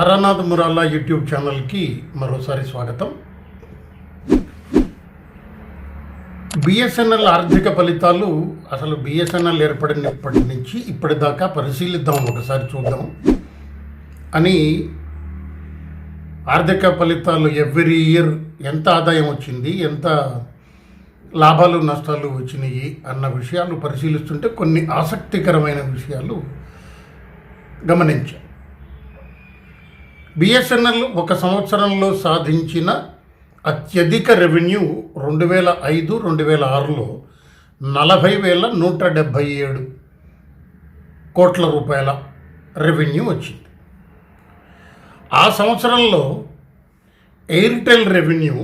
Haranath మురాల్లా YouTube ఛానల్కి మరోసారి స్వాగతం. బిఎస్ఎన్ఎల్ ఆర్థిక ఫలితాలు అసలు బిఎస్ఎన్ఎల్ ఏర్పడినప్పటి నుంచి ఇప్పటిదాకా పరిశీలిద్దాం ఒకసారి చూద్దాం. అని ఆర్థిక ఫలితాలు ఎవ్రీ ఇయర్ ఎంత ఆదాయం వచ్చింది ఎంత లాభాలు నష్టాలు వచ్చినాయి అన్న విషయాలు పరిశీలిస్తుంటే కొన్ని ఆసక్తికరమైన విషయాలు గమనించాం. బిఎస్ఎన్ఎల్ ఒక సంవత్సరంలో సాధించిన అత్యధిక రెవెన్యూ రెండు వేల ఐదు రెండు వేల ఆరులో నలభై వేల నూట డెబ్భై ఏడు కోట్ల రూపాయల రెవెన్యూ వచ్చింది. ఆ సంవత్సరంలో ఎయిర్టెల్ రెవెన్యూ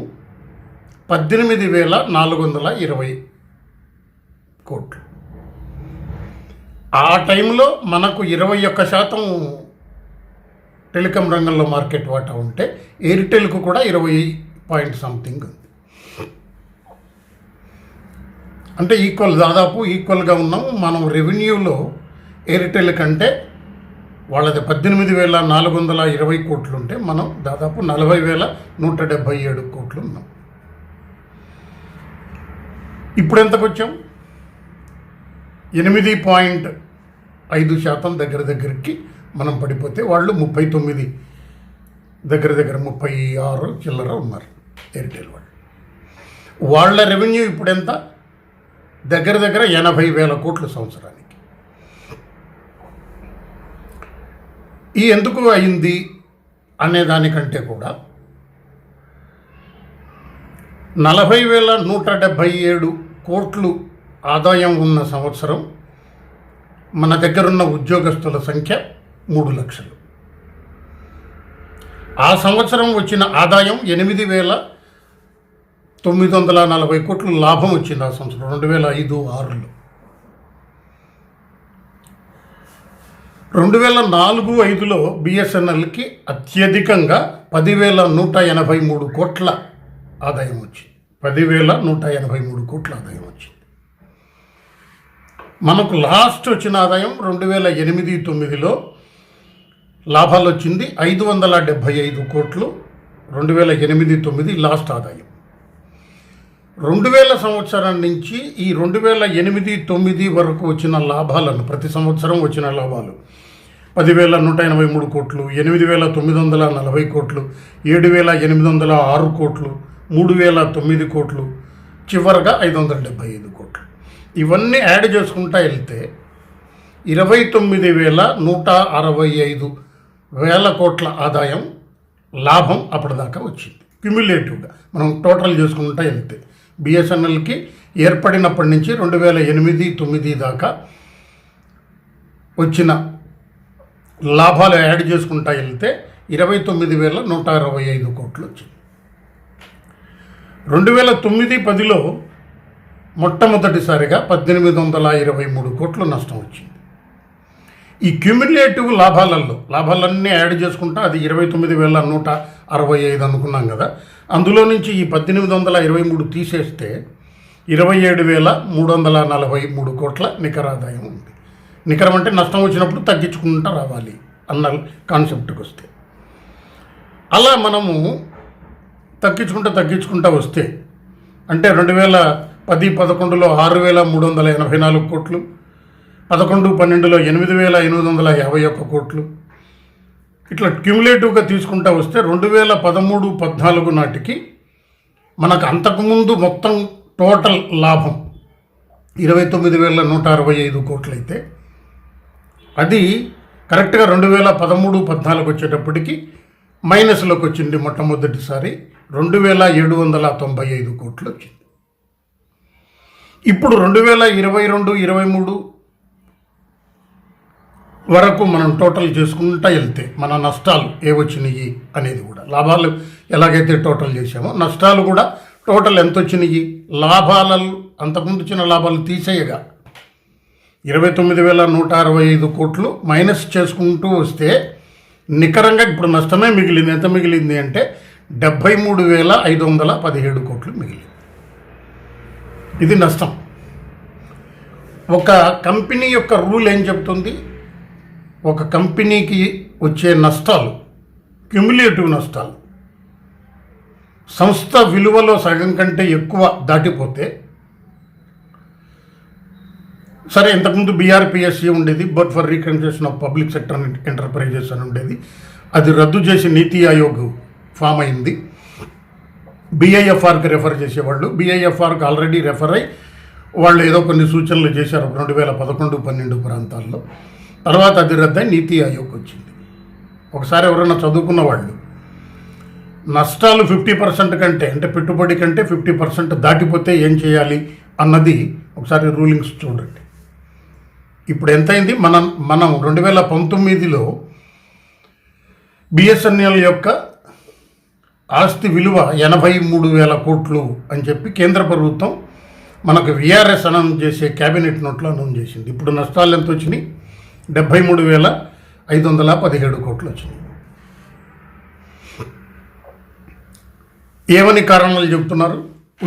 పద్దెనిమిది వేల నాలుగు వందల ఇరవై కోట్లు. ఆ టైంలో మనకు ఇరవై ఒక్క శాతం టెలికాం రంగంలో మార్కెట్ వాటా ఉంటే ఎయిర్టెల్కు కూడా ఇరవై పాయింట్ సంథింగ్ ఉంది. అంటే ఈక్వల్ దాదాపు ఈక్వల్గా ఉన్నాము మనం రెవెన్యూలో ఎయిర్టెల్ కంటే వాళ్ళది పద్దెనిమిది వేల నాలుగు వందల ఇరవై కోట్లు ఉంటే మనం దాదాపు నలభై వేల నూట డెబ్భై ఏడు కోట్లు ఉన్నాం. ఇప్పుడు ఎంతకు వచ్చాం? ఎనిమిది పాయింట్ ఐదు శాతం దగ్గర దగ్గరికి మనం పడిపోతే వాళ్ళు ముప్పై తొమ్మిది దగ్గర దగ్గర ముప్పై ఆరు చిల్లర ఉన్నారు ఎయిర్టెల్ వాళ్ళు. వాళ్ళ రెవెన్యూ ఇప్పుడు ఎంత? దగ్గర దగ్గర ఎనభై వేల కోట్ల సంవత్సరానికి. ఈ ఎందుకు అయింది అనే దానికంటే కూడా నలభై వేల నూట డెబ్భై ఏడు కోట్లు ఆదాయం ఉన్న సంవత్సరం మన దగ్గరున్న ఉద్యోగస్తుల సంఖ్య మూడు లక్షలు. ఆ సంవత్సరం వచ్చిన ఆదాయం ఎనిమిది వేల తొమ్మిది వందల నలభై కోట్లు లాభం వచ్చింది ఆ సంవత్సరం రెండు వేల ఐదు ఆరులో. రెండు వేల నాలుగు ఐదులో బిఎస్ఎన్ఎల్కి అత్యధికంగా పదివేల నూట ఎనభై మూడు కోట్ల ఆదాయం వచ్చింది. పదివేల నూట ఎనభై మూడు కోట్ల ఆదాయం వచ్చింది. మనకు లాస్ట్ వచ్చిన ఆదాయం రెండు వేల ఎనిమిది తొమ్మిదిలో లాభాలు వచ్చింది ఐదు వందల డెబ్భై ఐదు కోట్లు రెండు వేల ఎనిమిది తొమ్మిది లాస్ట్ ఆదాయం. రెండు వేల సంవత్సరం నుంచి ఈ రెండు వేల ఎనిమిది తొమ్మిది వరకు వచ్చిన లాభాలను ప్రతి సంవత్సరం వచ్చిన లాభాలు పదివేల నూట ఎనభై మూడు కోట్లు ఎనిమిది వేల తొమ్మిది వందల నలభై కోట్లు ఏడు వేల ఎనిమిది వందల ఆరు కోట్లు మూడు వేల తొమ్మిది కోట్లు చివరగా ఐదు వందల డెబ్భై ఐదు కోట్లు. ఇవన్నీ యాడ్ చేసుకుంటా వెళ్తే ఇరవై తొమ్మిది వేల నూట అరవై ఐదు వేల కోట్ల ఆదాయం లాభం అప్పటిదాకా వచ్చింది. క్యుములేటివ్గా మనం టోటల్ చేసుకుంటా వెళ్తే బిఎస్ఎన్ఎల్కి ఏర్పడినప్పటి నుంచి రెండు వేల ఎనిమిది తొమ్మిది దాకా వచ్చిన లాభాలు యాడ్ చేసుకుంటా వెళ్తే ఇరవై తొమ్మిది వేల నూట అరవై ఐదు కోట్లు వచ్చింది. రెండు వేల తొమ్మిది పదిలో మొట్టమొదటిసారిగా పద్దెనిమిది వందల ఇరవై మూడు కోట్లు నష్టం వచ్చింది. ఈ క్యూములేటివ్ లాభాలలో లాభాలన్నీ యాడ్ చేసుకుంటా అది ఇరవై తొమ్మిది వేల నూట అరవై ఐదు అనుకున్నాం కదా. అందులో నుంచి ఈ పద్దెనిమిది వందల ఇరవై మూడు తీసేస్తే ఇరవై ఏడు వేల మూడు వందల నలభై మూడు కోట్ల నికర ఆదాయం ఉంది. నికరం అంటే నష్టం వచ్చినప్పుడు తగ్గించుకుంటా రావాలి అన్న కాన్సెప్ట్కి వస్తే. అలా మనము తగ్గించుకుంటా తగ్గించుకుంటా వస్తే అంటే రెండు వేల పది పదకొండులో ఆరు వేల మూడు వందల ఎనభై నాలుగు కోట్లు పదకొండు పన్నెండులో ఎనిమిది వేల ఎనిమిది వందల యాభై ఒక్క కోట్లు. ఇట్లా క్యూములేటివ్గా తీసుకుంటా వస్తే రెండు వేల పదమూడు పద్నాలుగు నాటికి మనకు అంతకుముందు మొత్తం టోటల్ లాభం ఇరవై తొమ్మిది వేల నూట అరవై ఐదు కోట్లయితే అది కరెక్ట్గా రెండు వేల పదమూడు పద్నాలుగు వచ్చేటప్పటికి మైనస్లోకి వచ్చింది మొట్టమొదటిసారి. రెండు వేల ఏడు వందల తొంభై ఐదు కోట్లు వచ్చింది. ఇప్పుడు రెండు వేల ఇరవై రెండు ఇరవై మూడు వరకు మనం టోటల్ చేసుకుంటా వెళ్తే మన నష్టాలు ఏ వచ్చినాయి అనేది కూడా. లాభాలు ఎలాగైతే టోటల్ చేసామో నష్టాలు కూడా టోటల్ ఎంత వచ్చినాయి? లాభాలు అంతకుముందు వచ్చిన లాభాలు తీసేయగా ఇరవై తొమ్మిది వేల నూట అరవై ఐదు కోట్లు మైనస్ చేసుకుంటూ వస్తే నికరంగా ఇప్పుడు నష్టమే మిగిలింది. ఎంత మిగిలింది అంటే డెబ్భై మూడు వేల ఐదు వందల పదిహేడు కోట్లు మిగిలింది. ఇది నష్టం. ఒక కంపెనీ యొక్క రూల్ ఏం చెప్తుంది? ఒక కంపెనీకి వచ్చే నష్టాలు క్యుములేటివ్ నష్టాలు సంస్థ విలువలో సగం కంటే ఎక్కువ దాటిపోతే సరే ఇంతకుముందు బీఆర్పిఎస్సి ఉండేది but for reconstruction of public sector enterprises అని ఉండేది. అది రద్దు చేసి నీతి ఆయోగ్ ఫామ్ అయింది. బీఐఎఫ్ఆర్కి రెఫర్ చేసేవాళ్ళు. బీఐఎఫ్ఆర్కి ఆల్రెడీ రెఫర్ అయ్యి వాళ్ళు ఏదో కొన్ని సూచనలు చేశారు. రెండు వేల పదకొండు పన్నెండు ప్రాంతాల్లో. తర్వాత అది రద్దయి నీతి ఆయోగ్ వచ్చింది. ఒకసారి ఎవరైనా చదువుకున్న వాళ్ళు నష్టాలు ఫిఫ్టీ పర్సెంట్ కంటే అంటే పెట్టుబడి కంటే ఫిఫ్టీ పర్సెంట్ దాటిపోతే ఏం చేయాలి అన్నది ఒకసారి రూలింగ్స్ చూడండి. ఇప్పుడు ఎంతైంది? మనం మనం రెండు వేల పంతొమ్మిదిలో బిఎస్ఎన్ఎల్ యొక్క ఆస్తి విలువ ఎనభై మూడు వేల కోట్లు అని చెప్పి కేంద్ర ప్రభుత్వం మనకు విఆర్ఎస్ అనౌన్స్ చేసే క్యాబినెట్ నోట్లో అనౌన్స్ చేసింది. ఇప్పుడు నష్టాలు ఎంత వచ్చినాయి? డెబ్భై మూడు వేల ఐదు వందల పదిహేడు కోట్లు వచ్చింది ఏమని కారణాలు చెబుతున్నారు?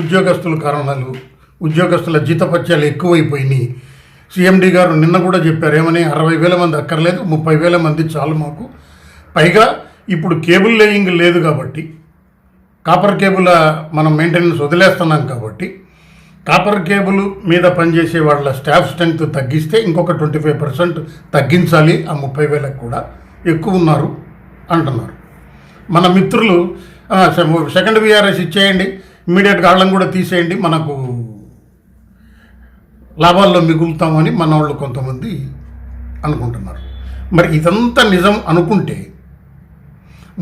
ఉద్యోగస్తుల కారణాలు ఉద్యోగస్తుల జీతపత్యాలు ఎక్కువైపోయినాయి. సీఎండి గారు నిన్న కూడా చెప్పారు ఏమని అరవై వేల మంది అక్కర్లేదు ముప్పై వేల మంది చాలు మాకు. పైగా ఇప్పుడు కేబుల్ లేయింగ్ లేదు కాబట్టి కాపర్ కేబుల్ మనం మెయింటెనెన్స్ వదిలేస్తున్నాం కాబట్టి కాపర్ కేబుల్ మీద పనిచేసే వాళ్ళ స్టాఫ్ స్ట్రెంగ్త్ తగ్గిస్తే ఇంకొక ట్వంటీ ఫైవ్ పర్సెంట్ తగ్గించాలి ఆ ముప్పై వేలకు కూడా ఎక్కువ ఉన్నారు అంటున్నారు. మన మిత్రులు సెకండ్ విఆర్ఎస్ ఇచ్చేయండి ఇమీడియట్గా వాళ్ళని కూడా తీసేయండి మనకు లాభాల్లో మిగులుతామని మన వాళ్ళు కొంతమంది అనుకుంటున్నారు. మరి ఇదంతా నిజం అనుకుంటే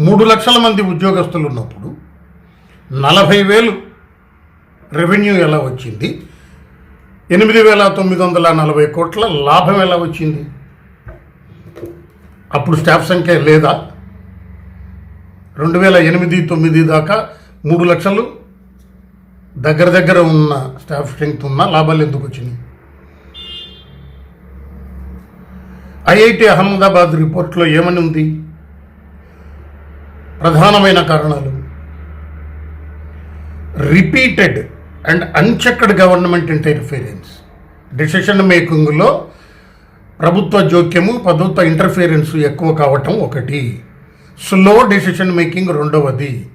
మూడు లక్షల మంది ఉద్యోగస్తులు ఉన్నప్పుడు నలభై వేలు రెవెన్యూ ఎలా వచ్చింది? ఎనిమిది వేల తొమ్మిది వందల నలభై కోట్ల లాభం ఎలా వచ్చింది? అప్పుడు స్టాఫ్ సంఖ్య లేదా? రెండు వేల ఎనిమిది తొమ్మిది దాకా మూడు లక్షలు దగ్గర దగ్గర ఉన్న స్టాఫ్ స్ట్రెంగ్త్ ఉన్న లాభాలు ఎందుకు వచ్చినాయి? ఐఐటి అహ్మదాబాద్ రిపోర్ట్లో ఏమని ఉంది? ప్రధానమైన కారణాలు. Repeated and unchecked government interference. Decision మేకింగ్లో ప్రభుత్వ జోక్యము ప్రభుత్వ ఇంటర్ఫీరెన్స్ ఎక్కువ కావటం ఒకటి. స్లో డిసిషన్ మేకింగ్ రెండవది.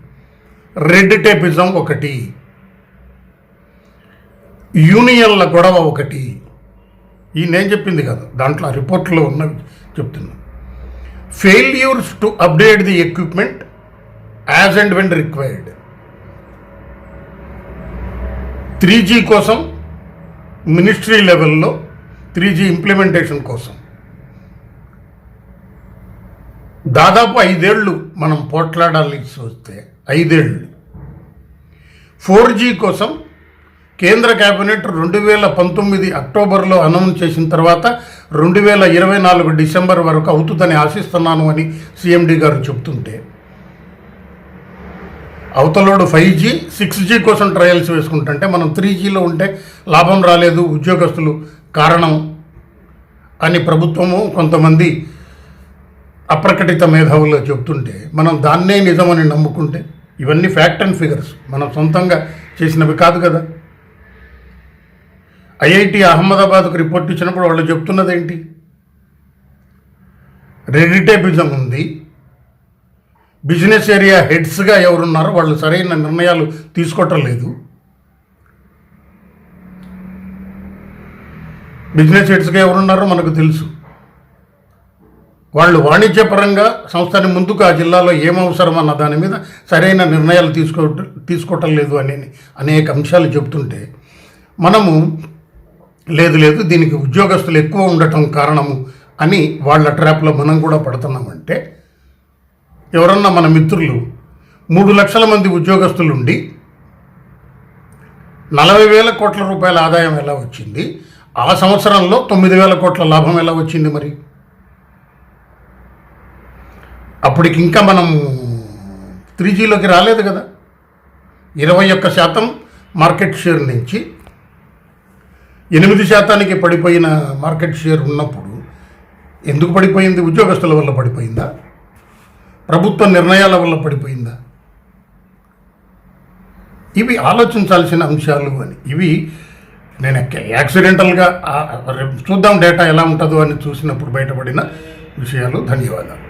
రెడ్ టేపిజం ఒకటి. యూనియన్ల గొడవ ఒకటి. ఈ నేను చెప్పింది కదా దాంట్లో రిపోర్ట్లో ఉన్నవి చెప్తున్నా. Failures to update the equipment as and when required three G కోసం మినిస్ట్రీ లెవెల్లో త్రీ జీ ఇంప్లిమెంటేషన్ కోసం. దాదాపు ఐదేళ్ళు మనం పోట్లాడాల్సి వస్తే ఐదేళ్ళు. ఫోర్ జీ కోసం కేంద్ర కేబినెట్ రెండు వేల పంతొమ్మిది అక్టోబర్లో అనౌన్స్ చేసిన తర్వాత రెండు వేల ఇరవై నాలుగు డిసెంబర్ వరకు అవుతుందని ఆశిస్తున్నాను అని సిఎండి గారు చెప్తుంటే అవతలోడు ఫైవ్ జీ సిక్స్ జీ కోసం ట్రయల్స్ వేసుకుంటుంటే మనం త్రీ జీలో ఉంటే లాభం రాలేదు ఉద్యోగస్తులు కారణం అని ప్రభుత్వము కొంతమంది అప్రకటిత మేధావులు చెప్తుంటే మనం దాన్నే నిజమని నమ్ముకుంటే ఇవన్నీ ఫ్యాక్ట్ అండ్ ఫిగర్స్ మనం సొంతంగా చేసినవి కాదు కదా. ఐఐటి అహ్మదాబాద్కు రిపోర్ట్ ఇచ్చినప్పుడు వాళ్ళు చెప్తున్నది ఏంటి రెడిటేబిజం ఉంది. బిజినెస్ ఏరియా హెడ్స్గా ఎవరున్నారో వాళ్ళు సరైన నిర్ణయాలు తీసుకోవటం లేదు. బిజినెస్ హెడ్స్గా ఎవరున్నారో మనకు తెలుసు. వాళ్ళు వాణిజ్యపరంగా సంస్థని ముందుకు ఆ జిల్లాలో ఏం అవసరం అన్న దాని మీద సరైన నిర్ణయాలు తీసుకో తీసుకోవటం లేదు అని అనేక అంశాలు చెబుతుంటే మనము లేదు లేదు దీనికి ఉద్యోగస్తులు ఎక్కువ ఉండటం కారణము అని వాళ్ళ ట్రాప్లో మనం కూడా పడుతున్నామంటే ఎవరన్నా మన మిత్రులు మూడు లక్షల మంది ఉద్యోగస్తులు ఉండి నలభై వేల కోట్ల రూపాయల ఆదాయం ఎలా వచ్చింది? ఆ సంవత్సరంలో తొమ్మిది వేల కోట్ల లాభం ఎలా వచ్చింది మరి? అప్పటికి ఇంకా మనం త్రీ జీలోకి రాలేదు కదా. ఇరవై ఒక్క శాతం మార్కెట్ షేర్ నుంచి ఎనిమిది శాతానికి పడిపోయిన మార్కెట్ షేర్ ఉన్నప్పుడు ఎందుకు పడిపోయింది? ఉద్యోగస్తుల వల్ల పడిపోయిందా? ప్రభుత్వ నిర్ణయాల వల్ల పడిపోయిందా? ఇవి ఆలోచించాల్సిన అంశాలు అని. ఇవి నేను యాక్సిడెంటల్గా రేపు చూద్దాం డేటా ఎలా ఉంటుందో అని చూసినప్పుడు బయటపడిన విషయాలు. ధన్యవాదాలు.